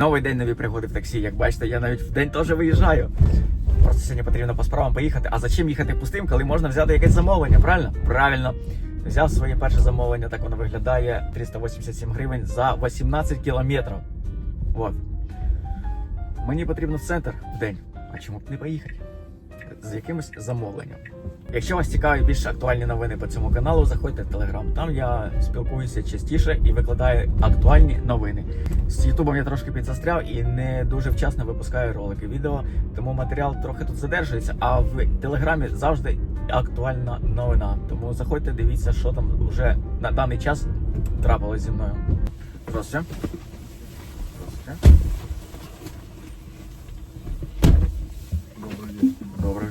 Новий день нові пригоди в таксі. Як бачите, я навіть в день теж виїжджаю. Просто сьогодні потрібно по справам поїхати. А зачем їхати пустим, коли можна взяти якесь замовлення? Правильно? Правильно. Взяв своє перше замовлення, так воно виглядає 387 гривень за 18 кілометрів. От. Мені потрібно в центр в день. А чому б не поїхати? З якимось замовленням. Якщо вас цікаві більш актуальні новини по цьому каналу, заходьте в Телеграм. Там я спілкуюся частіше і викладаю актуальні новини. З Ютубом я трошки підзастряв і не дуже вчасно випускаю ролики відео, тому матеріал трохи тут задержується. А в Телеграмі завжди актуальна новина. Тому заходьте, дивіться, що там вже на даний час трапилось зі мною. Здравствуйте. Здравствуйте.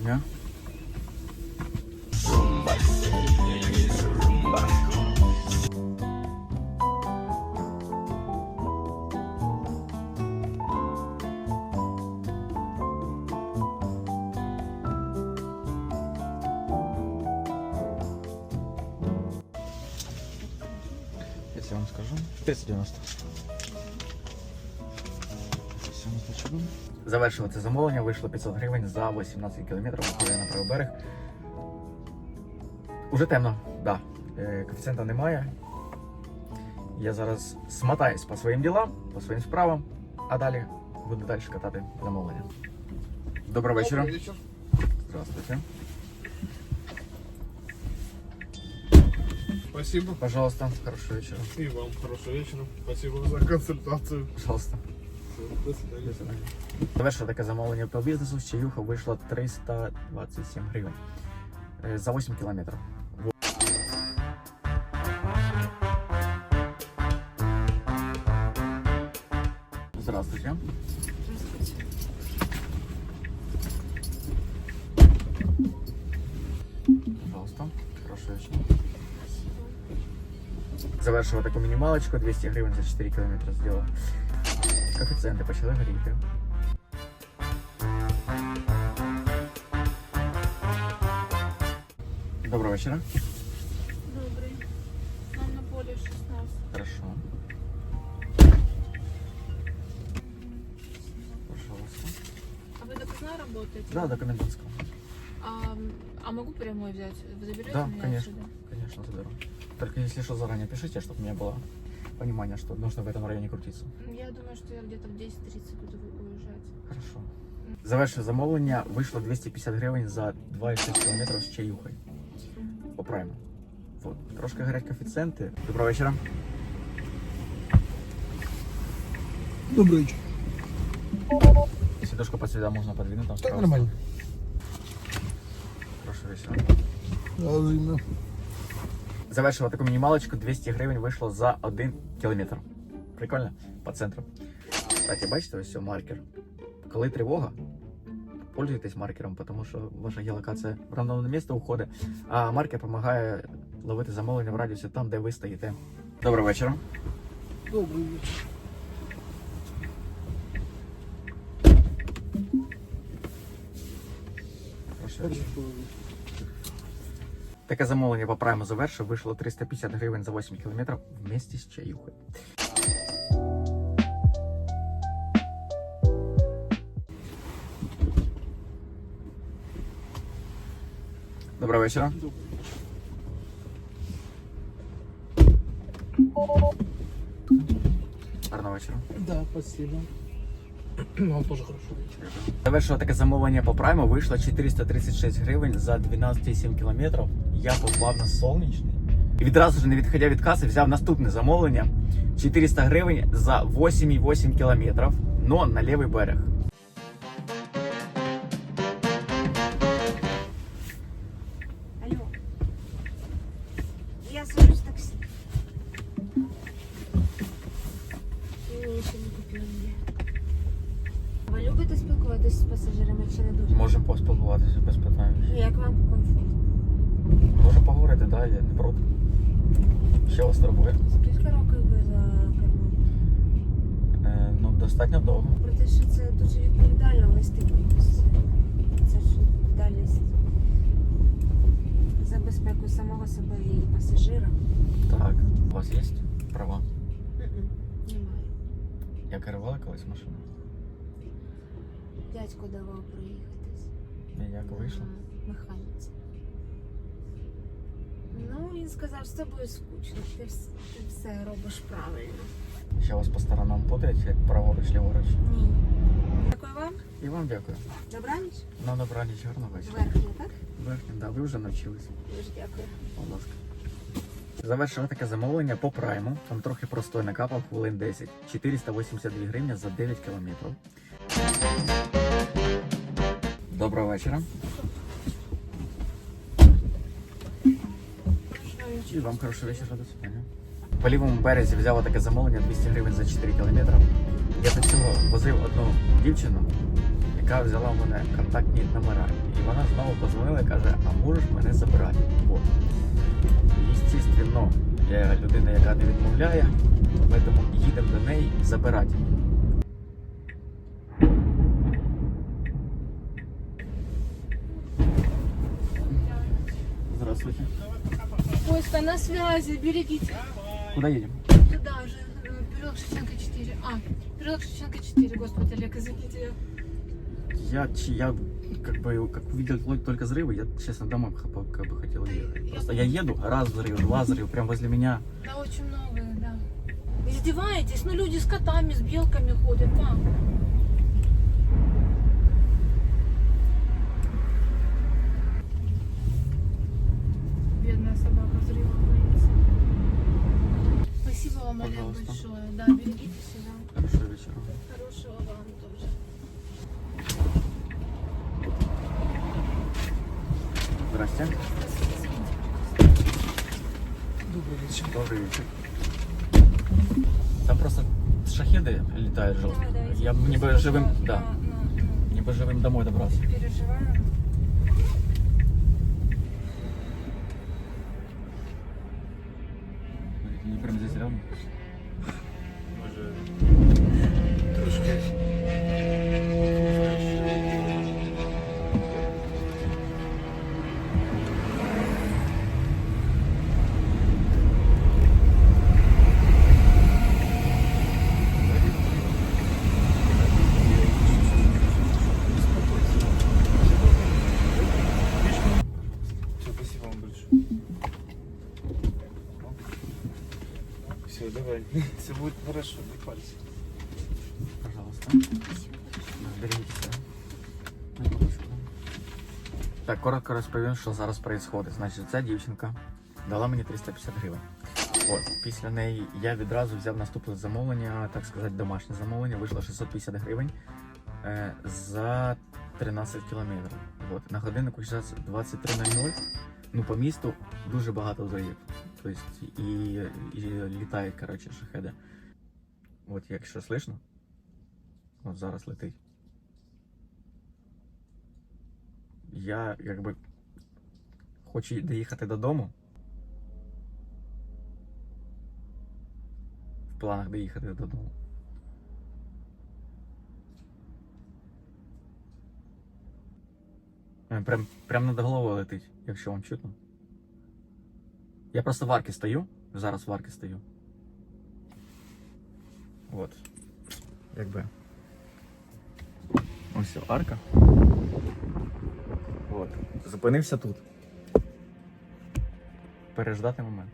Дня. Я вам скажу. 390. Завершили це замовлення, вийшло 500 гривень за 18 кілометрів на правий берег. Уже темно, да. Е, Коефіцієнта немає. Я зараз смотаюсь по своїм ділам, по своїм справам, а далі буду далі катати замовлення. Доброго вечора. Здравствуйте. Спасибо. Пожалуйста, хорошего вечера. И вам хорошего вечера. Спасибо за консультацию. Пожалуйста. Свидания. Таке замовлення по бізнесу. З чаюха вийшло 327 гривень Е, за 8 кілометрів. Здравствуйте. Пожалуйста. Хорошего вечера. Завершила таку мінімалочку, 200 гривень за 4 кілометри зробила. Коефіцієнти почали горіти. Доброго вечора. Добрый. Нам на поле 16. Хорошо. Пожалуйста. А вы допоздна работаете? Да, до комендантского. А, а могу прямой взять? Вы заберете Да, меня конечно. отсюда? Конечно, заберу. Только если что, заранее пишите, чтобы у меня было понимание, что нужно в этом районе крутиться. Я думаю, что я где-то в 10.30 буду уезжать. Хорошо. Завершив замовлення, вийшло 250 гривень за 2,6 км з чаюхою. Поправимо. Вот. Трошки горять коефіцієнти. Доброго вечора. Добрый вечер. Сидушку под сюда можно подвинуть. Там Так справа. нормально. Хорошо, весело. Да, взаимно. Завершила таку мінімалочку, 200 гривень вийшло за 1 кілометр. Прикольно? По центру. Кстати, бачите, ось цей маркер. Коли тривога, пользуйтесь маркером, тому що ваша геолокація в рандомне місце уходить, а маркер допомагає ловити замовлення в радіусі там, де ви стоїте. Доброго вечора. Добрый вечер. Прошу. Таке замовлення по прайму завершив, вийшло 350 гривень за 8 кілометрів в місті з чаюхою. Доброго вечора. Гарного вечора. Да, спасибо. Вам тоже хорошо вечер. Завершило таке замовлення по прайму, вийшло 436 гривень за 12,7 кілометрів. Я попав на сонячний. І відразу ж, не відходя від каси, взяв наступне замовлення 400 гривень за 8,8 кілометрів, но на лівий берег. Алло. Я сажусь в такси. І ще не купили ні. Ви любите спілкуватися з пасажирами чи не дуже? Можемо поспілкуватися без питань. Ну, Як вам комфортно? Можемо поговорити, да, я не проти. Що вас турбує? Скільки років ви за кермом? Е, ну, достатньо довго. Про те, що це дуже відповідально вести якось. Це ж відповідальність за безпеку самого себе і пасажира. Так, у вас є права? Немає. Я керувала колись машину. Дядько давав проїхатись. І як вийшло? На Механіці. Ну, він сказав, з тобою скучно, ти, ти все робиш правильно. Ще вас по сторонам путають, як праворуч, ліворуч. Ні. Дякую вам. І вам дякую. Добраніч. На добраніч, гарного вечора. Верхня, так? Верхнім, да, ви вже навчилися. Дуже дякую. Будь ласка. Завершили таке замовлення по прайму. Там трохи простой накапав хвилин 10. 482 гривні за 9 кілометрів. Доброго вечора. І вам хорошого вечора до свидання. По лівому березі взяв таке замовлення 200 гривень за 4 кілометри. Я до цього возив одну дівчину, яка взяла в мене контактні номера. І вона знову позвонила і каже, а можеш мене забирати? Вот. Естественно, я людина, яка не відмовляє, тому їдемо до неї забирати. Здравствуйте. Костя, на связи, берегите. Куда едем? Туда же, э, переулок Шевченко 4. А, переулок Шевченко 4, господи, Олег, извините. Я, я как бы, как увидел только- взрывы, я, честно, домой как бы хотел ехать. Просто я еду, раз взрыв, два взрыва, прям возле меня. Да, очень много, да. Издеваетесь? Ну, люди с котами, с белками ходят, да. Собака взрыва боится. Спасибо вам, Олег, Пожалуйста. большое. Да, берегите себя. Хорошего вечера. Хорошего вам тоже. Здрасте. Добрый вечер. Добрый вечер. Там просто шахеды летают жестко. Я мне бы живым, да, мне бы живым домой добраться. Переживаємо. Не прям здесь рядом. Може, Все, давай. Все будет хорошо, не пальцы. Пожалуйста. Берегите себя. Так, коротко розповім, що зараз відбувається. Значить, ця дівчинка дала мені 350 гривень. От, після неї я відразу взяв наступне замовлення, так сказати, домашнє замовлення, вийшло 650 гривень е, за 13 кілометрів. От, на годиннику зараз 23.00. Ну, по місту дуже багато взривів. Тобто, і, і літають, коротше, шахеди. От, якщо слышно, От зараз летить. Я якби хочу доїхати додому. В планах доїхати додому. Прям, прям над головою летить, якщо вам чутно. Я просто в арки стою. Зараз в арки стою. От. Якби. Ось арка. От. Зупинився тут. Переждати момент.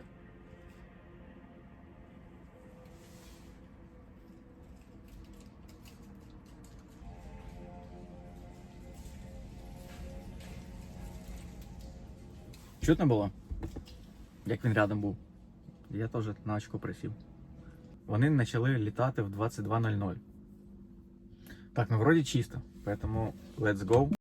Чутно було? Як він рядом був. Я теж на очко присів. Вони почали літати в 22.00. Так, ну вроді чисто, поэтому let's go.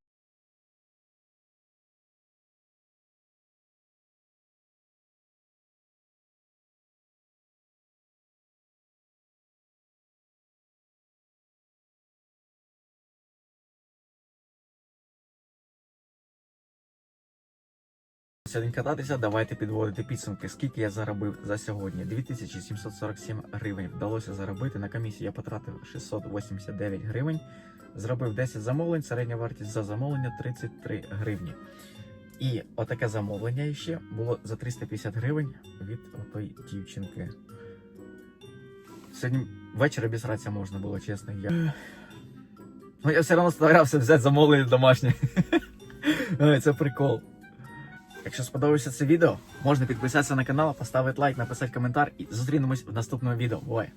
Сьогодні кататися, давайте підводити підсумки. Скільки я заробив за сьогодні? 2747 гривень вдалося заробити. На комісії я потратив 689 гривень. Зробив 10 замовлень, середня вартість за замовлення 33 гривні. І отаке замовлення ще було за 350 гривень від отої дівчинки. Сьогодні ввечері обісратися можна було, чесно. Я... Ну, я все одно старався взяти замовлення домашнє. Це прикол. Якщо сподобалося це відео, можна підписатися на канал, поставити лайк, написати коментар і зустрінемось в наступному відео. Бувай!